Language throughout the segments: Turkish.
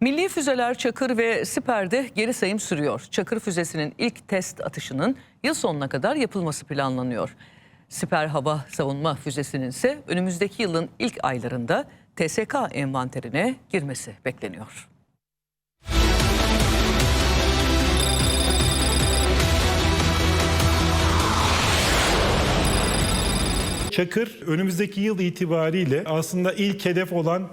Milli füzeler Çakır ve Siper'de geri sayım sürüyor. Çakır füzesinin ilk test atışının yıl sonuna kadar yapılması planlanıyor. Siper hava savunma füzesinin ise önümüzdeki yılın ilk aylarında TSK envanterine girmesi bekleniyor. Çakır önümüzdeki yıl itibariyle aslında ilk hedef olan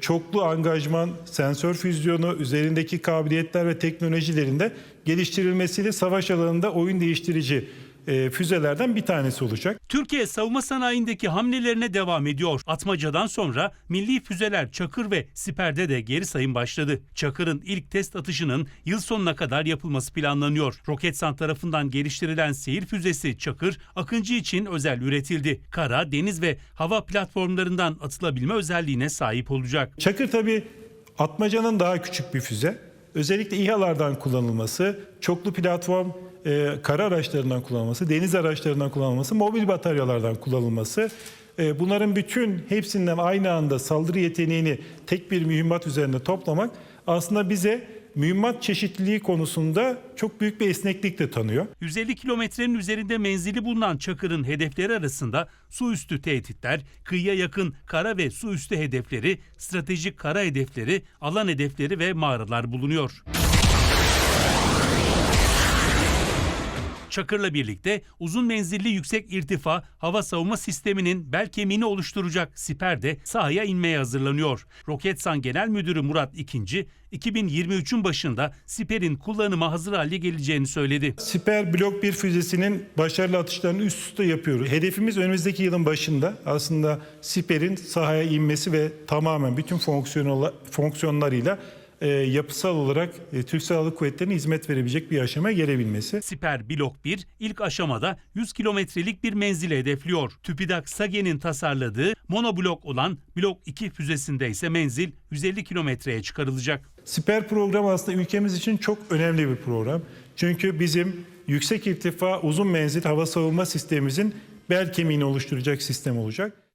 çoklu angajman, sensör füzyonu, üzerindeki kabiliyetler ve teknolojilerinde geliştirilmesiyle savaş alanında oyun değiştirici e, füzelerden bir tanesi olacak. Türkiye savunma sanayindeki hamlelerine devam ediyor. Atmaca'dan sonra milli füzeler Çakır ve Siper'de de geri sayım başladı. Çakır'ın ilk test atışının yıl sonuna kadar yapılması planlanıyor. Roketsan tarafından geliştirilen seyir füzesi Çakır, Akıncı için özel üretildi. Kara, deniz ve hava platformlarından atılabilme özelliğine sahip olacak. Çakır tabi atmacanın daha küçük bir füze. Özellikle İHA'lardan kullanılması, çoklu platform e, kara araçlarından kullanılması, deniz araçlarından kullanılması, mobil bataryalardan kullanılması e, bunların bütün hepsinden aynı anda saldırı yeteneğini tek bir mühimmat üzerinde toplamak aslında bize mühimmat çeşitliliği konusunda çok büyük bir esneklik de tanıyor. 150 kilometrenin üzerinde menzili bulunan Çakır'ın hedefleri arasında su üstü tehditler, kıyıya yakın kara ve su üstü hedefleri, stratejik kara hedefleri, alan hedefleri ve mağaralar bulunuyor. Çakır'la birlikte uzun menzilli yüksek irtifa hava savunma sisteminin bel kemiğini oluşturacak Siper de sahaya inmeye hazırlanıyor. Roketsan Genel Müdürü Murat İkinci, 2023'ün başında Siper'in kullanıma hazır hale geleceğini söyledi. Siper Blok 1 füzesinin başarılı atışlarını üst üste yapıyoruz. Hedefimiz önümüzdeki yılın başında aslında Siper'in sahaya inmesi ve tamamen bütün fonksiyonla- fonksiyonlarıyla e, yapısal olarak e, Türk Silahlı Kuvvetleri'ne hizmet verebilecek bir aşamaya gelebilmesi. Siper Blok 1 ilk aşamada 100 kilometrelik bir menzili hedefliyor. TÜBİTAK SAGE'nin tasarladığı monoblok olan Blok 2 füzesinde ise menzil 150 kilometreye çıkarılacak. Siper programı aslında ülkemiz için çok önemli bir program. Çünkü bizim yüksek irtifa uzun menzil hava savunma sistemimizin bel kemiğini oluşturacak sistem olacak.